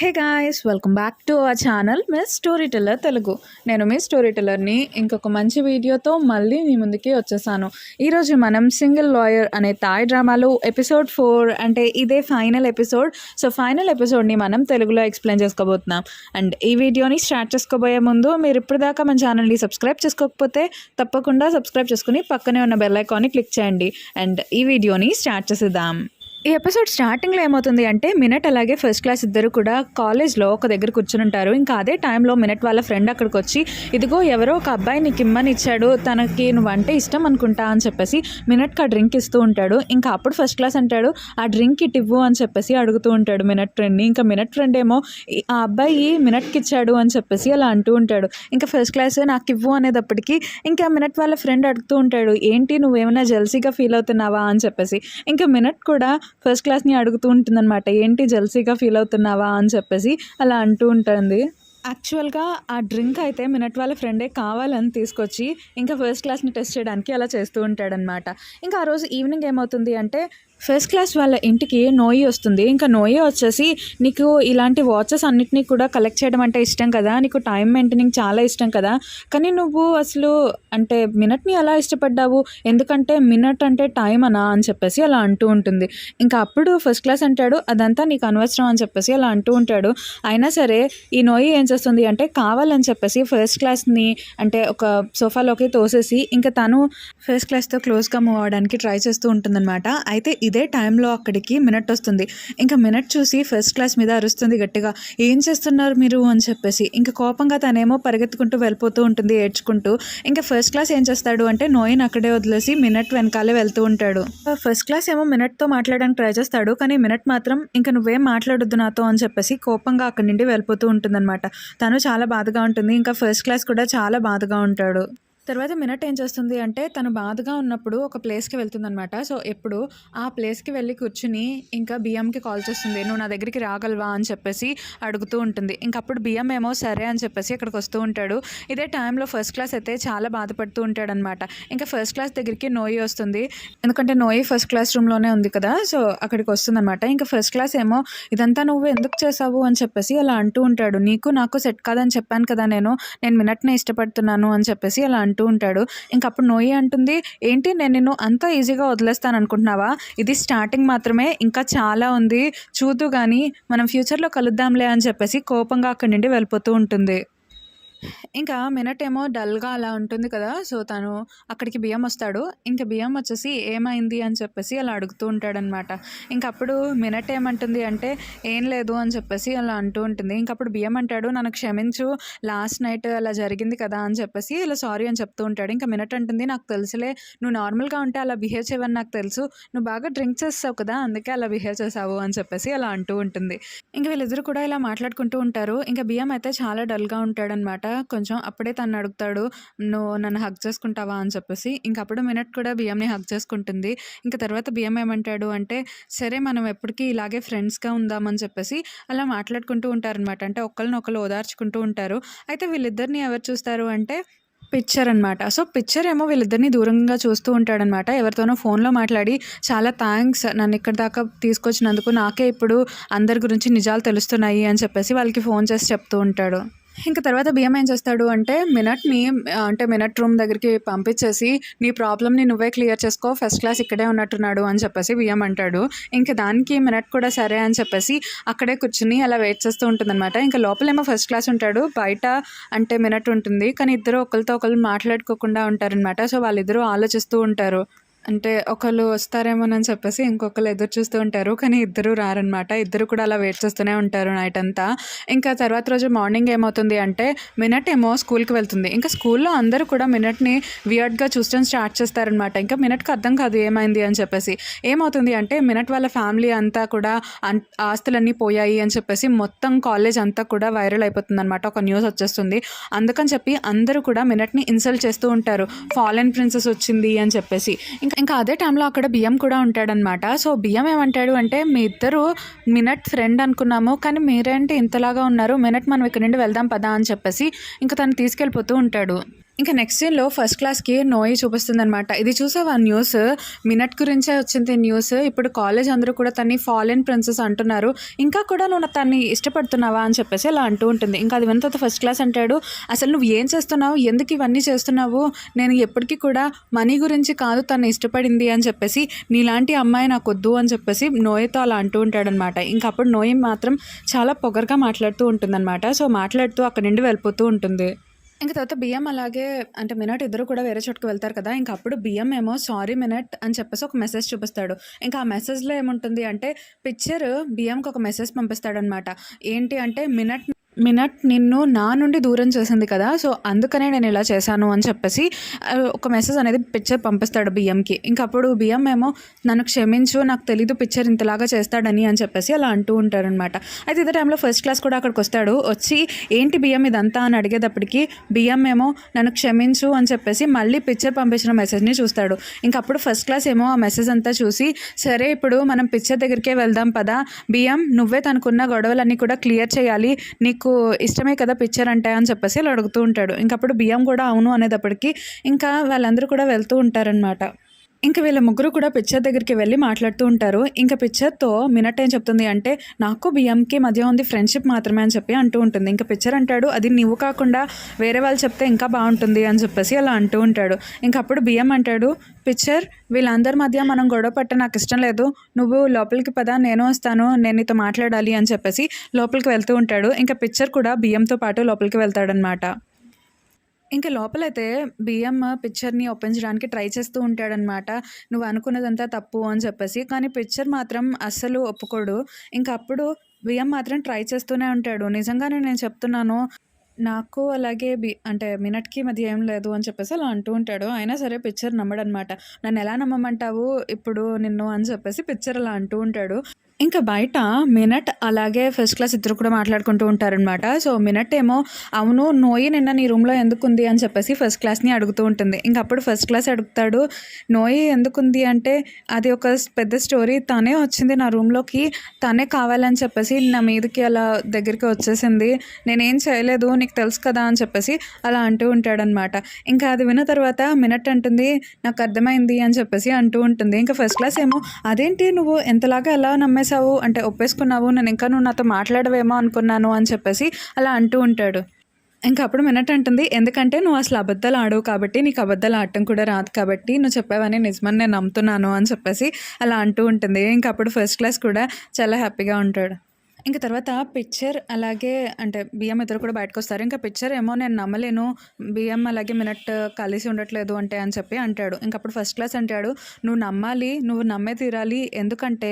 Hey guys welcome back to our channel miss story teller Telugu. నేను మీ story టెల్లర్ని ఇంకొక మంచి వీడియోతో మళ్ళీ మీ ముందుకి వచ్చేసాను. ఈరోజు మనం సింగిల్ లాయర్ అనే తాయ్ డ్రామాలో ఎపిసోడ్ ఫోర్ అంటే ఇదే ఫైనల్ ఎపిసోడ్. సో ఫైనల్ ఎపిసోడ్ని మనం తెలుగులో ఎక్స్ప్లెయిన్ చేసుకోబోతున్నాం. అండ్ ఈ వీడియోని స్టార్ట్ చేసుకోబోయే ముందు మీరు ఇప్పటిదాకా మన ఛానల్ని సబ్స్క్రైబ్ చేసుకోకపోతే తప్పకుండా సబ్స్క్రైబ్ చేసుకుని పక్కనే ఉన్న బెల్ ఐకాన్ని క్లిక్ చేయండి. అండ్ ఈ వీడియోని స్టార్ట్ చేసేద్దాం. ఈ ఎపిసోడ్ స్టార్టింగ్లో ఏమవుతుంది అంటే మినట్ అలాగే ఫస్ట్ క్లాస్ ఇద్దరు కూడా కాలేజ్లో ఒక దగ్గర కూర్చుని ఉంటారు. ఇంకా అదే టైంలో మినట్ వాళ్ళ ఫ్రెండ్ అక్కడికి వచ్చి ఇదిగో ఎవరో ఒక అబ్బాయి నీకు ఇమ్మని ఇచ్చాడు తనకి నువ్వంటే ఇష్టం అనుకుంటా అని చెప్పేసి మినట్కి ఆ డ్రింక్ ఇస్తూ ఉంటాడు. ఇంకా అప్పుడు ఫస్ట్ క్లాస్ అంటాడు ఆ డ్రింక్ ఇటు ఇవ్వు అని చెప్పేసి అడుగుతూ ఉంటాడు మినట్ ఫ్రెండ్ని. ఇంకా మినట్ ఫ్రెండ్ ఏమో "ఈ- ఆ అబ్బాయి మినట్కి ఇచ్చాడు అని చెప్పేసి అలా అంటూ ఉంటాడు. ఇంకా ఫస్ట్ క్లాస్ నాకు ఇవ్వు అనేటప్పటికీ ఇంకా మినట్ వాళ్ళ ఫ్రెండ్ అడుగుతూ ఉంటాడు ఏంటి నువ్వేమైనా జెల్సీగా ఫీల్ అవుతున్నావా అని చెప్పేసి. ఇంకా మినట్ కూడా ఫస్ట్ క్లాస్ని అడుగుతూ ఉంటుందన్నమాట ఏంటి జెల్సీగా ఫీల్ అవుతున్నావా? అని చెప్పేసి అలా అంటూ ఉంటుంది. యాక్చువల్గా ఆ డ్రింక్ అయితే మినట్ వాళ్ళ ఫ్రెండే కావాలని తీసుకొచ్చి ఇంకా ఫస్ట్ క్లాస్ని టెస్ట్ చేయడానికి అలా చేస్తూ ఉంటాడనమాట ఇంకా ఆ రోజు ఈవినింగ్ ఏమవుతుంది అంటే ఫస్ట్ క్లాస్ వాళ్ళ ఇంటికి నోయి వస్తుంది. ఇంకా నోయి వచ్చేసి నీకు ఇలాంటి వాచెస్ అన్నిటినీ కూడా కలెక్ట్ చేయడం అంటే ఇష్టం కదా? నీకు టైం మెయింటెనింగ్ చాలా ఇష్టం కదా? కానీ నువ్వు అసలు అంటే మినట్ని ఎలా ఇష్టపడ్డావు? ఎందుకంటే మినట్ అంటే టైం అనా అని చెప్పేసి అలా అంటూ ఉంటుంది. ఇంకా అప్పుడు ఫస్ట్ క్లాస్ అంటాడు అదంతా నీకు అనవసరం అని చెప్పేసి అలా అంటూ ఉంటాడు. అయినా సరే ఈ నోయి ఏం చేస్తుంది అంటే కావాలని చెప్పేసి ఫస్ట్ క్లాస్ని అంటే ఒక సోఫాలోకి తోసేసి ఇంకా తను ఫస్ట్ క్లాస్తో క్లోజ్గా మూవ్ అవడానికి ట్రై చేస్తూ ఉంటుందన్నమాట. అయితే ఇదే టైంలో అక్కడికి మినట్ వస్తుంది. ఇంకా మినట్ చూసి ఫస్ట్ క్లాస్ మీద అరుస్తుంది గట్టిగా. ఏం చేస్తున్నారు మీరు? అని చెప్పేసి. ఇంకా కోపంగా తనేమో పరిగెత్తుకుంటూ వెళ్ళిపోతూ ఉంటుంది ఏడ్చుకుంటూ. ఇంకా ఫస్ట్ క్లాస్ ఏం చేస్తాడు అంటే నోయిన్ అక్కడే వదిలేసి మినట్ వెనకాలే వెళ్తూ ఉంటాడు. ఫస్ట్ క్లాస్ ఏమో మినట్తో మాట్లాడడానికి ట్రై చేస్తాడు. కానీ మినట్ మాత్రం ఇంకా నువ్వేం మాట్లాడొద్దు నాతో అని చెప్పేసి కోపంగా అక్కడి నుండి వెళ్ళిపోతూ ఉంటుందన్నమాట. తను చాలా బాధగా ఉంటుంది. ఇంకా ఫస్ట్ క్లాస్ కూడా చాలా బాధగా ఉంటాడు. తర్వాత మినట్ ఏం చేస్తుంది అంటే తను బాధగా ఉన్నప్పుడు ఒక ప్లేస్కి వెళ్తుందనమాట సో ఎప్పుడు ఆ ప్లేస్కి వెళ్ళి కూర్చుని ఇంకా బియ్యంకి కాల్ చేస్తుంది. నువ్వు నా దగ్గరికి రాగలవా? అని చెప్పేసి అడుగుతూ ఉంటుంది. ఇంకప్పుడు బియ్యం ఏమో సరే అని చెప్పేసి అక్కడికి వస్తూ ఉంటాడు. ఇదే టైంలో ఫస్ట్ క్లాస్ అయితే చాలా బాధపడుతూ ఉంటాడనమాట ఇంకా ఫస్ట్ క్లాస్ దగ్గరికి నోయి వస్తుంది. ఎందుకంటే నోయి ఫస్ట్ క్లాస్ రూమ్లోనే ఉంది కదా సో అక్కడికి వస్తుందన్నమాట. ఇంకా ఫస్ట్ క్లాస్ ఏమో ఇదంతా నువ్వు ఎందుకు చేసావు? అని చెప్పేసి అలా అంటూ ఉంటాడు. నీకు నాకు సెట్ కాదని చెప్పాను కదా నేను. నేను మినట్నే ఇష్టపడుతున్నాను అని చెప్పేసి అలా అంటూ ఉంటాడు. ఇంకా అప్పుడు నోయి అంటుంది ఏంటి నేను నిన్ను అంత ఈజీగా వదిలేస్తాను అనుకుంటున్నావా ఇది స్టార్టింగ్ మాత్రమే ఇంకా చాలా ఉంది. చూద్దు కానీ మనం ఫ్యూచర్లో కలుద్దాంలే అని చెప్పేసి కోపంగా అక్కడి నుండి వెళ్ళిపోతూ ఉంటుంది. ఇంకా మినట్ ఏమో డల్గా అలా ఉంటుంది కదా సో తను అక్కడికి బియ్యం వస్తాడు. ఇంకా బియ్యం వచ్చేసి ఏమైంది అని చెప్పేసి అలా అడుగుతూ ఉంటాడనమాట. ఇంకా అప్పుడు మినట్ ఏమంటుంది అంటే ఏం లేదు అని చెప్పేసి అలా అంటూ ఉంటుంది. ఇంకా అప్పుడు బియ్యం అంటాడు నన్ను క్షమించు లాస్ట్ నైట్ అలా జరిగింది కదా అని చెప్పేసి ఇలా సారీ అని చెప్తూ ఉంటాడు. ఇంకా మినట్ అంటుంది నాకు తెలుసులే నువ్వు నార్మల్గా ఉంటే అలా బిహేవ్ చేయవని నాకు తెలుసు. నువ్వు బాగా డ్రింక్ చేస్తావు కదా అందుకే అలా బిహేవ్ చేసావు అని చెప్పేసి అలా అంటూ ఉంటుంది. ఇంకా వీళ్ళిద్దరు కూడా ఇలా మాట్లాడుకుంటూ ఉంటారు. ఇంకా బియ్యం అయితే చాలా డల్గా ఉంటాడనమాట. కొంచెం అప్పుడే తను అడుగుతాడు నువ్వు నన్ను హక్ చేసుకుంటావా? అని చెప్పేసి. ఇంకప్పుడు మినట్ కూడా బియ్యంని హక్ చేసుకుంటుంది. ఇంకా తర్వాత బియ్యం ఏమంటాడు అంటే సరే మనం ఎప్పటికీ ఇలాగే ఫ్రెండ్స్గా ఉందామని చెప్పేసి అలా మాట్లాడుకుంటూ ఉంటారనమాట. అంటే ఒకళ్ళని ఒకళ్ళు ఓదార్చుకుంటూ ఉంటారు. అయితే వీళ్ళిద్దరిని ఎవరు చూస్తారు అంటే పిక్చర్ అనమాట సో పిక్చర్ ఏమో వీళ్ళిద్దరిని దూరంగా చూస్తూ ఉంటాడనమాట ఎవరితోనో ఫోన్లో మాట్లాడి చాలా థ్యాంక్స్ నన్ను ఇక్కడ దాకా తీసుకొచ్చినందుకు. నాకే ఇప్పుడు అందరి గురించి నిజాలు తెలుస్తున్నాయి అని చెప్పేసి వాళ్ళకి ఫోన్ చేసి చెప్తూ ఉంటాడు. ఇంకా తర్వాత బియ్యం ఏం చేస్తాడు అంటే మినట్ని అంటే మినట్ రూమ్ దగ్గరికి పంపించేసి నీ ప్రాబ్లమ్ని నువ్వే క్లియర్ చేసుకో ఫస్ట్ క్లాస్ ఇక్కడే ఉన్నట్టున్నాడు అని చెప్పేసి బియ్యం అంటాడు. ఇంకా దానికి మినట్ కూడా సరే అని చెప్పేసి అక్కడే కూర్చుని అలా వెయిట్ చేస్తూ ఉంటుందన్నమాట. ఇంకా లోపలేమో ఫస్ట్ క్లాస్ ఉంటాడు బయట అంటే మినట్ ఉంటుంది కానీ ఇద్దరు ఒకరితో ఒకరు మాట్లాడుకోకుండా ఉంటారనమాట సో వాళ్ళిద్దరూ ఆలోచిస్తూ ఉంటారు. అంటే ఒకళ్ళు వస్తారేమోనని చెప్పేసి ఇంకొకరు ఎదురు చూస్తూ ఉంటారు. కానీ ఇద్దరు రారనమాట ఇద్దరు కూడా అలా వెయిట్ చేస్తూనే ఉంటారు నైట్ అంతా. ఇంకా తర్వాత రోజు మార్నింగ్ ఏమవుతుంది అంటే మినట్ ఏమో స్కూల్కి వెళ్తుంది. ఇంకా స్కూల్లో అందరూ కూడా మినట్ని వియర్డ్గా చూసడం స్టార్ట్ చేస్తారనమాట ఇంకా మినట్కి అర్థం కాదు ఏమైంది అని చెప్పేసి. ఏమవుతుంది అంటే మినట్ వాళ్ళ ఫ్యామిలీ అంతా కూడా అన్- ఆస్తులన్నీ పోయాయి అని చెప్పేసి మొత్తం కాలేజ్ అంతా కూడా వైరల్ అయిపోతుంది అనమాట ఒక న్యూస్ వచ్చేస్తుంది. అందుకని చెప్పి అందరూ కూడా మినట్ని ఇన్సల్ట్ చేస్తూ ఉంటారు. ఫారెన్ ప్రిన్సెస్ వచ్చింది అని చెప్పేసి. ఇంకా ఇంకా అదే టైంలో అక్కడ బియ్యం కూడా ఉంటాడనమాట సో బియ్యం ఏమంటాడు అంటే మీ ఇద్దరు మినట్ ఫ్రెండ్ అనుకున్నాము కానీ మీరేంటి ఇంతలాగా ఉన్నారు? మినట్ మనం ఇక్కడ నుండి వెళ్దాం పదా అని చెప్పేసి ఇంకా తను తీసుకెళ్ళిపోతూ ఉంటాడు. ఇంకా నెక్స్ట్ సీన్లో ఫస్ట్ క్లాస్కి నోయి చూపిస్తుంది అనమాట ఇది చూసావా న్యూస్ మినట్ గురించే వచ్చింది న్యూస్ ఇప్పుడు కాలేజ్ అందరూ కూడా తన్ని ఫాలిన్ ప్రిన్సెస్ అంటున్నారు. ఇంకా కూడా నువ్వు తన్ని ఇష్టపడుతున్నావా అని చెప్పేసి అలా అంటూ ఉంటుంది. ఇంకా అది విన్న తర్వాత ఫస్ట్ క్లాస్ అంటాడు అసలు నువ్వు ఏం చేస్తున్నావు? ఎందుకు ఇవన్నీ చేస్తున్నావు? నేను ఎప్పటికీ కూడా మనీ గురించి కాదు తను ఇష్టపడింది అని చెప్పేసి నీలాంటి అమ్మాయి నాకు వద్దు అని చెప్పేసి నోయతో అలా అంటూ ఉంటాడనమాట ఇంకా అప్పుడు నోయి మాత్రం చాలా పొగరుగా మాట్లాడుతూ ఉంటుందన్నమాట. సో మాట్లాడుతూ అక్కడి నుండి వెళ్ళిపోతూ ఉంటుంది. ఇంకా తర్వాత బియ్యం అలాగే అంటే మినట్ ఇద్దరు కూడా వేరే చోటుకు వెళ్తారు కదా ఇంకా అప్పుడు బియ్యం ఏమో సారీ మినట్ అని చెప్పేసి ఒక మెసేజ్ చూపిస్తాడు. ఇంకా ఆ మెసేజ్లో ఏముంటుంది అంటే పిక్చర్ బియ్యంకి ఒక మెసేజ్ పంపిస్తాడనమాట. ఏంటి అంటే మినట్ మినట్ నిన్ను నా నుండి దూరం చేసింది కదా సో అందుకనే నేను ఇలా చేశాను అని చెప్పేసి ఒక మెసేజ్ అనేది పిక్చర్ పంపిస్తాడు బియ్యంకి ఇంకా అప్పుడు బియ్యం ఏమో నన్ను క్షమించు నాకు తెలీదు పిక్చర్ ఇంతలాగా చేస్తాడని అని చెప్పేసి అలా అంటూ ఉంటారనమాట అయితే ఇదే టైంలో ఫస్ట్ క్లాస్ కూడా అక్కడికి వస్తాడు. వచ్చి ఏంటి బియ్యం ఇదంతా? అని అడిగేటప్పటికి బియ్యం ఏమో నన్ను క్షమించు అని చెప్పేసి మళ్ళీ పిక్చర్ పంపించిన మెసేజ్ని చూస్తాడు. ఇంకా అప్పుడు ఫస్ట్ క్లాస్ ఏమో ఆ మెసేజ్ అంతా చూసి సరే ఇప్పుడు మనం పిక్చర్ దగ్గరికే వెళ్దాం పదా. బియ్యం నువ్వే తనకున్న గొడవలన్నీ కూడా క్లియర్ చేయాలి. నీకు ఇష్టమే కదా పిక్చర్ అంటే అని చెప్పేసి వాళ్ళు అడుగుతూ ఉంటాడు. ఇంకా అప్పుడు బియ్యం కూడా అవును అనేటప్పటికి ఇంకా వాళ్ళందరూ కూడా వెళ్తూ ఉంటారనమాట ఇంకా వీళ్ళ ముగ్గురు కూడా పిక్చర్ దగ్గరికి వెళ్ళి మాట్లాడుతూ ఉంటారు. ఇంకా పిక్చర్తో మినట్ ఏం చెప్తుంది అంటే నాకు బియ్యంకి మధ్య ఉంది ఫ్రెండ్షిప్ మాత్రమే అని చెప్పి అంటూ ఉంటుంది. ఇంకా పిక్చర్ అంటాడు అది నువ్వు కాకుండా వేరే వాళ్ళు చెప్తే ఇంకా బాగుంటుంది అని చెప్పేసి అలా అంటూ ఉంటాడు. ఇంకా అప్పుడు బియ్యం అంటాడు పిక్చర్ వీళ్ళందరి మధ్య మనం గొడవ పట్ట నాకు ఇష్టం లేదు. నువ్వు లోపలికి పద నేను వస్తాను నేను నీతో మాట్లాడాలి అని చెప్పేసి లోపలికి వెళ్తూ ఉంటాడు. ఇంకా పిక్చర్ కూడా బియ్యంతో పాటు లోపలికి వెళ్తాడనమాట ఇంకా లోపలైతే బియ్యం పిక్చర్ని ఒప్పించడానికి ట్రై చేస్తూ ఉంటాడనమాట నువ్వు అనుకున్నదంతా తప్పు అని చెప్పేసి. కానీ పిక్చర్ మాత్రం అస్సలు ఒప్పుకోడు. ఇంకా అప్పుడు బియ్యం మాత్రం ట్రై చేస్తూనే ఉంటాడు. నిజంగానే నేను చెప్తున్నాను నాకు అలాగే బి అంటే మినట్కి మధ్య ఏం లేదు అని చెప్పేసి అలా అంటూ ఉంటాడు. అయినా సరే పిక్చర్ నమ్మడనమాట నన్ను ఎలా నమ్మమంటావు? ఇప్పుడు నిన్ను అని చెప్పేసి పిక్చర్ అలా అంటూ ఉంటాడు. ఇంకా బయట మినట్ అలాగే ఫస్ట్ క్లాస్ ఇద్దరు కూడా మాట్లాడుకుంటూ ఉంటారనమాట సో మినట్ ఏమో అవును నోయి నిన్న నీ రూమ్లో ఎందుకుంది? అని చెప్పేసి ఫస్ట్ క్లాస్ని అడుగుతూ ఉంటుంది. ఇంకా అప్పుడు ఫస్ట్ క్లాస్ అడుగుతాడు నోయి ఎందుకుంది? అంటే అది ఒక పెద్ద స్టోరీ. తనే వచ్చింది నా రూమ్లోకి. తనే కావాలని చెప్పేసి నా మీదకి అలా దగ్గరికి వచ్చేసింది. నేనేం చేయలేదు నీకు తెలుసు కదా అని చెప్పేసి అలా అంటూ ఉంటాడనమాట ఇంకా అది విన్న తర్వాత మినట్ అంటుంది నాకు అర్థమైంది అని చెప్పేసి అంటూ ఉంటుంది. ఇంకా ఫస్ట్ క్లాస్ ఏమో అదేంటి నువ్వు? ఎంతలాగా ఎలా నమ్మేశావు అంటే ఒప్పేసుకున్నావు? నేను ఇంకా నువ్వు నాతో మాట్లాడవేమో అనుకున్నాను అని చెప్పేసి అలా అంటూ ఉంటాడు. ఇంకా అప్పుడు మినట్ అంటుంది ఎందుకంటే నువ్వు అసలు అబద్ధాలు ఆడవు కాబట్టి నీకు అబద్ధాలు ఆడటం కూడా రాదు కాబట్టి నువ్వు చెప్పావని నిజమని నేను నమ్ముతున్నాను అని చెప్పేసి అలా అంటూ ఉంటుంది. ఇంకా అప్పుడు ఫస్ట్ క్లాస్ కూడా చాలా హ్యాపీగా ఉంటాడు. ఇంకా తర్వాత పిక్చర్ అలాగే అంటే బియ్యం ఇద్దరు కూడా బయటకు వస్తారు. ఇంకా పిక్చర్ ఏమో నేను నమ్మలేను. బియ్యం అలాగే మినట్ కలిసి ఉండట్లేదు అంటే అని చెప్పి అంటాడు. ఇంకా అప్పుడు ఫస్ట్ క్లాస్ అంటాడు నువ్వు నమ్మాలి నువ్వు నమ్మే తీరాలి. ఎందుకంటే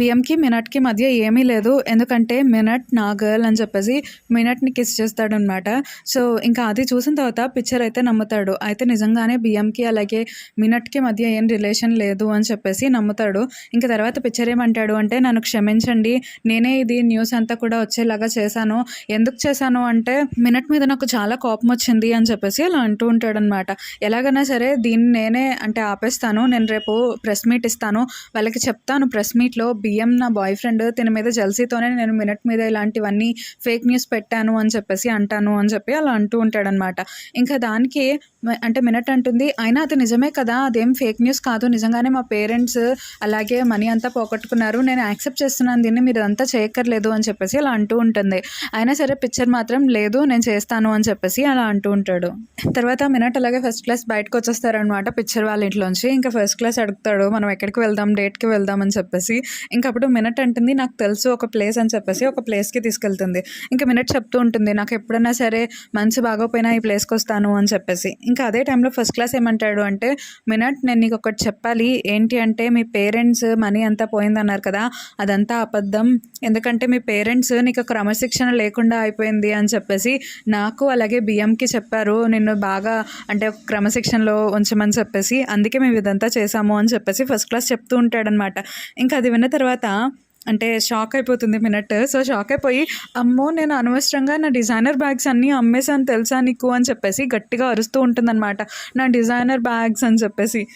బియ్యంకి మినట్కి మధ్య ఏమీ లేదు. ఎందుకంటే మినట్ నా గర్ల్ అని చెప్పేసి మినట్ని కిస్ చేస్తాడనమాట సో ఇంకా అది చూసిన తర్వాత పిక్చర్ అయితే నమ్ముతాడు. అయితే నిజంగానే బియ్యంకి అలాగే మినట్కి మధ్య ఏం రిలేషన్ లేదు అని చెప్పేసి నమ్ముతాడు. ఇంకా తర్వాత పిక్చర్ ఏమంటాడు అంటే నన్ను క్షమించండి. నేనే ఇది న్యూస్ అంతా కూడా వచ్చేలాగా చేశాను. ఎందుకు చేశాను అంటే మినట్ మీద నాకు చాలా కోపం వచ్చింది అని చెప్పేసి అలా అంటూ ఉంటాడనమాట. ఎలాగైనా సరే దీన్ని నేనే అంటే ఆపేస్తాను. నేను రేపు ప్రెస్ మీట్ ఇస్తాను. వాళ్ళకి చెప్తాను ప్రెస్ మీట్లో బియ్యం నా బాయ్ ఫ్రెండ్ తిన మీద జల్సీతోనే నేను మినట్ మీద ఇలాంటివన్నీ ఫేక్ న్యూస్ పెట్టాను అని చెప్పేసి అంటాను అని చెప్పి అలా అంటూ ఉంటాడనమాట. ఇంకా దానికి అంటే మినట్ అంటుంది అయినా అది నిజమే కదా? అదేం ఫేక్ న్యూస్ కాదు. నిజంగానే మా పేరెంట్స్ అలాగే మనీ అంతా పోగొట్టుకున్నారు. నేను యాక్సెప్ట్ చేస్తున్నాను. దీన్ని మీరు అంతా చేయక్కర్లేదు. అని చెప్పేసి అలా అంటూ ఉంటుంది. అయినా సరే పిక్చర్ మాత్రం లేదు నేను చేస్తాను అని చెప్పేసి అలా అంటూ ఉంటాడు. తర్వాత మినట్ అలాగే ఫస్ట్ క్లాస్ బయటకు వచ్చేస్తారనమాట పిక్చర్ వాళ్ళ ఇంట్లోంచి. ఇంకా ఫస్ట్ క్లాస్ అడుగుతాడు మనం ఎక్కడికి వెళ్దాం డేట్కి వెళ్దాం అని చెప్పేసి. ఇంకా అప్పుడు మినట్ అంటుంది నాకు తెలుసు ఒక ప్లేస్ అని చెప్పేసి ఒక ప్లేస్కి తీసుకెళ్తుంది. ఇంకా మినట్ చెప్తూ ఉంటుంది నాకు ఎప్పుడైనా సరే మంచి బాగోపోయినా ఈ ప్లేస్కి వస్తాను అని చెప్పేసి. ఇంకా అదే టైంలో ఫస్ట్ క్లాస్ ఏమంటాడు అంటే మినట్ నేను నీకు ఒకటి చెప్పాలి. ఏంటి అంటే మీ పేరెంట్స్ మనీ అంతా పోయిందన్నారు కదా అదంతా అబద్ధం. ఎందుకంటే మీ పేరెంట్స్ నీకు క్రమశిక్షణ లేకుండా అయిపోయింది అని చెప్పేసి నాకు అలాగే బియ్యంకి చెప్పారు. నిన్ను బాగా అంటే క్రమశిక్షణలో ఉంచమని చెప్పేసి అందుకే మేము ఇదంతా చేసాము అని చెప్పేసి ఫస్ట్ క్లాస్ చెప్తూ ఉంటాడనమాట ఇంకా అది విన్న తర్వాత అంటే షాక్ అయిపోతుంది మినట్ సో షాక్ అయిపోయి అమ్మో నేను అనవసరంగా నా డిజైనర్ బ్యాగ్స్ అన్నీ అమ్మేసాను తెలుసా నీకు? అని చెప్పేసి గట్టిగా అరుస్తూ ఉంటుందన్నమాట. నా డిజైనర్ బ్యాగ్స్ అని చెప్పేసి.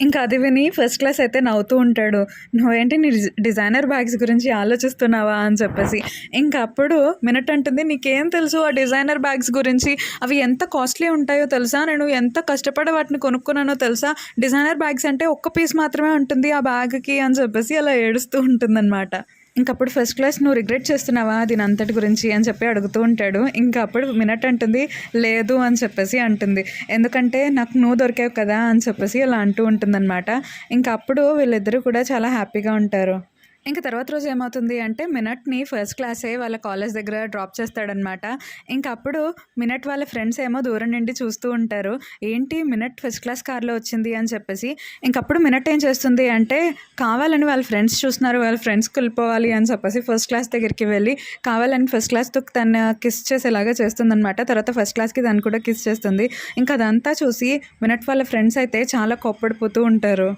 ఇంకా అది విని ఫస్ట్ క్లాస్ అయితే నవ్వుతూ ఉంటాడు. నువ్వేంటి నీ డిజైనర్ బ్యాగ్స్ గురించి ఆలోచిస్తున్నావా? అని చెప్పేసి. ఇంకా అప్పుడు మినట్ అంటుంది నీకేం తెలుసు ఆ డిజైనర్ బ్యాగ్స్ గురించి? అవి ఎంత కాస్ట్లీ ఉంటాయో తెలుసా? నేను ఎంత కష్టపడి వాటిని కొనుక్కున్నానో తెలుసా? డిజైనర్ బ్యాగ్స్ అంటే ఒక్క పీస్ మాత్రమే ఉంటుంది ఆ బ్యాగ్కి అని చెప్పేసి అలా ఏడుస్తూ ఉంటుందన్నమాట. ఇంకప్పుడు ఫస్ట్ క్లాస్ నువ్వు రిగ్రెట్ చేస్తున్నావా దీని అంతటి గురించి అని చెప్పి అడుగుతూ ఉంటాడు. ఇంకా అప్పుడు మినట్ అంటుంది లేదు అని చెప్పేసి అంటుంది. ఎందుకంటే నాకు నువ్వు దొరికావు కదా అని చెప్పేసి అలా అంటూ ఉంటుందన్నమాట. ఇంకా అప్పుడు వీళ్ళిద్దరూ కూడా చాలా హ్యాపీగా ఉంటారు. ఇంకా తర్వాత రోజు ఏమవుతుంది అంటే మినట్ని ఫస్ట్ క్లాసే వాళ్ళ కాలేజ్ దగ్గర డ్రాప్ చేస్తాడనమాట. ఇంకా అప్పుడు మినట్ వాళ్ళ ఫ్రెండ్స్ ఏమో దూరం నుండి చూస్తూ ఉంటారు. ఏంటి మినట్ ఫస్ట్ క్లాస్ కార్లో వచ్చింది అని చెప్పేసి. ఇంకప్పుడు మినట్ ఏం చేస్తుంది అంటే కావాలని వాళ్ళ ఫ్రెండ్స్ చూస్తున్నారు వాళ్ళ ఫ్రెండ్స్కి వెళ్ళిపోవాలి అని చెప్పేసి ఫస్ట్ క్లాస్ దగ్గరికి వెళ్ళి కావాలని ఫస్ట్ క్లాస్తో తన కిస్ చేసేలాగా చేస్తుందనమాట. తర్వాత ఫస్ట్ క్లాస్కి దాన్ని కూడా కిస్ చేస్తుంది. ఇంకా అదంతా చూసి మినట్ వాళ్ళ ఫ్రెండ్స్ అయితే చాలా కోప్పడిపోతూ ఉంటారు.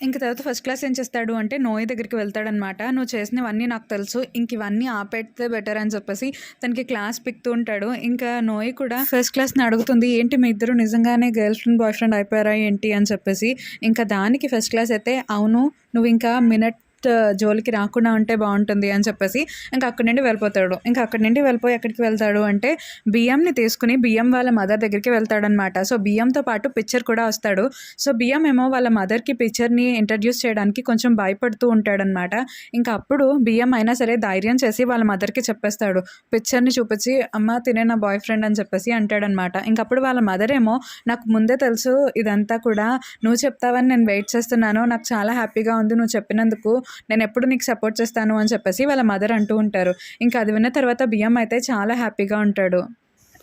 ఇంక తర్వాత ఫస్ట్ క్లాస్ ఏం చేస్తాడు అంటే నోయి దగ్గరికి వెళ్తాడనమాట నువ్వు చేసినవన్నీ నాకు తెలుసు ఇంక ఇవన్నీ ఆపేస్తే బెటర్ అని చెప్పేసి తనకి క్లాస్ పిక్తూ ఉంటాడు. ఇంకా నోయి కూడా ఫస్ట్ క్లాస్ని అడుగుతుంది ఏంటి మీ ఇద్దరు నిజంగానే గర్ల్ ఫ్రెండ్ బాయ్ ఫ్రెండ్ అయిపోయారా ఏంటి? అని చెప్పేసి. ఇంకా దానికి ఫస్ట్ క్లాస్ అయితే అవును నువ్వు ఇంకా మినిట్ జోలికి రాకుండా ఉంటే బాగుంటుంది అని చెప్పేసి ఇంకా అక్కడి నుండి వెళ్ళిపోతాడు. ఇంకా అక్కడి నుండి వెళ్ళిపోయి ఎక్కడికి వెళ్తాడు అంటే బియ్యంని తీసుకుని బియ్యం వాళ్ళ మదర్ దగ్గరికి వెళ్తాడనమాట సో బియ్యంతో పాటు పిక్చర్ కూడా వస్తాడు. సో బియ్యం ఏమో వాళ్ళ మదర్కి పిక్చర్ని ఇంట్రడ్యూస్ చేయడానికి కొంచెం భయపడుతూ ఉంటాడనమాట ఇంకా అప్పుడు బియ్యం అయినా సరే ధైర్యం చేసి వాళ్ళ మదర్కి చెప్పేస్తాడు. పిక్చర్ని చూపించి అమ్మ తినే నా బాయ్ ఫ్రెండ్ అని చెప్పేసి అంటాడనమాట ఇంకప్పుడు వాళ్ళ మదర్ ఏమో నాకు ముందే తెలుసు ఇదంతా కూడా. నువ్వు చెప్తావని నేను వెయిట్ చేస్తున్నాను. నాకు చాలా హ్యాపీగా ఉంది నువ్వు చెప్పినందుకు. నేను ఎప్పుడు నీకు సపోర్ట్ చేస్తాను అని చెప్పేసి వాళ్ళ మదర్ అంటూ ఉంటారు. ఇంకా అది విన్న తర్వాత బియ్యం అయితే చాలా హ్యాపీగా ఉంటాడు.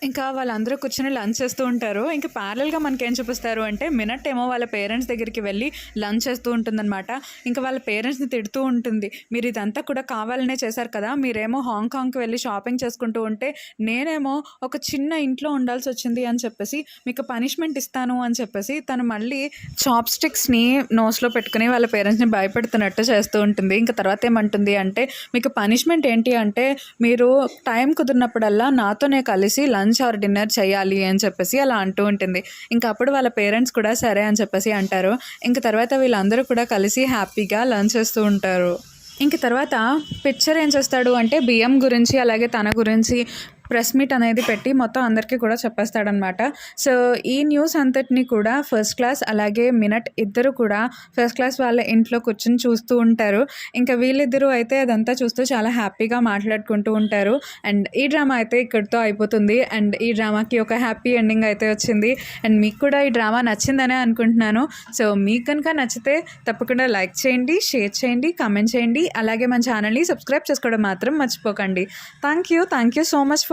ఇంకా వాళ్ళందరూ కూర్చొని లంచ్ చేస్తూ ఉంటారు. ఇంకా ప్యారల్గా మనకి ఏం చూపిస్తారు అంటే మినట్ ఏమో వాళ్ళ పేరెంట్స్ దగ్గరికి వెళ్ళి లంచ్ చేస్తూ ఉంటుందన్నమాట. ఇంకా వాళ్ళ పేరెంట్స్ని తిడుతూ ఉంటుంది. మీరు ఇదంతా కూడా కావాలనే చేశారు కదా మీరేమో హాంకాంగ్కి వెళ్ళి షాపింగ్ చేసుకుంటూ ఉంటే నేనేమో ఒక చిన్న ఇంట్లో ఉండాల్సి వచ్చింది అని చెప్పేసి మీకు పనిష్మెంట్ ఇస్తాను అని చెప్పేసి తను మళ్ళీ చాప్ స్టిక్స్ని నోస్లో పెట్టుకుని వాళ్ళ పేరెంట్స్ని భయపెడుతున్నట్టు చేస్తూ ఉంటుంది. ఇంకా తర్వాత ఏమంటుంది అంటే మీకు పనిష్మెంట్ ఏంటి అంటే మీరు టైం కుదిరినప్పుడల్లా నాతోనే కలిసి లంచ్ ఆర్ డిన్నర్ చేయాలి అని చెప్పేసి అలా అంటూ ఉంటుంది. ఇంకా అప్పుడు వాళ్ళ పేరెంట్స్ కూడా సరే అని చెప్పేసి అంటారు. ఇంకా తర్వాత వీళ్ళందరూ కూడా కలిసి హ్యాపీగా లంచ్ చేస్తూ ఉంటారు. ఇంక తర్వాత పిక్చర్ ఏం చేస్తాడు అంటే బియ్యం గురించి అలాగే తన గురించి ప్రెస్ మీట్ అనేది పెట్టి మొత్తం అందరికీ కూడా చెప్పేస్తాడనమాట సో ఈ న్యూస్ అంతటిని కూడా ఫస్ట్ క్లాస్ అలాగే మినట్ ఇద్దరు కూడా ఫస్ట్ క్లాస్ వాళ్ళ ఇంట్లో కూర్చొని చూస్తూ ఉంటారు. ఇంకా వీళ్ళిద్దరూ అయితే అదంతా చూస్తూ చాలా హ్యాపీగా మాట్లాడుకుంటూ ఉంటారు. అండ్ ఈ డ్రామా అయితే ఇక్కడితో అయిపోతుంది. అండ్ ఈ డ్రామాకి ఒక హ్యాపీ ఎండింగ్ అయితే వచ్చింది. అండ్ మీకు కూడా ఈ డ్రామా నచ్చిందనే అనుకుంటున్నాను. సో మీకు కనుక నచ్చితే తప్పకుండా లైక్ చేయండి షేర్ చేయండి కామెంట్ చేయండి. అలాగే మన ఛానల్ని సబ్స్క్రైబ్ చేసుకోవడం మాత్రం మర్చిపోకండి. Thank you. Thank you so much for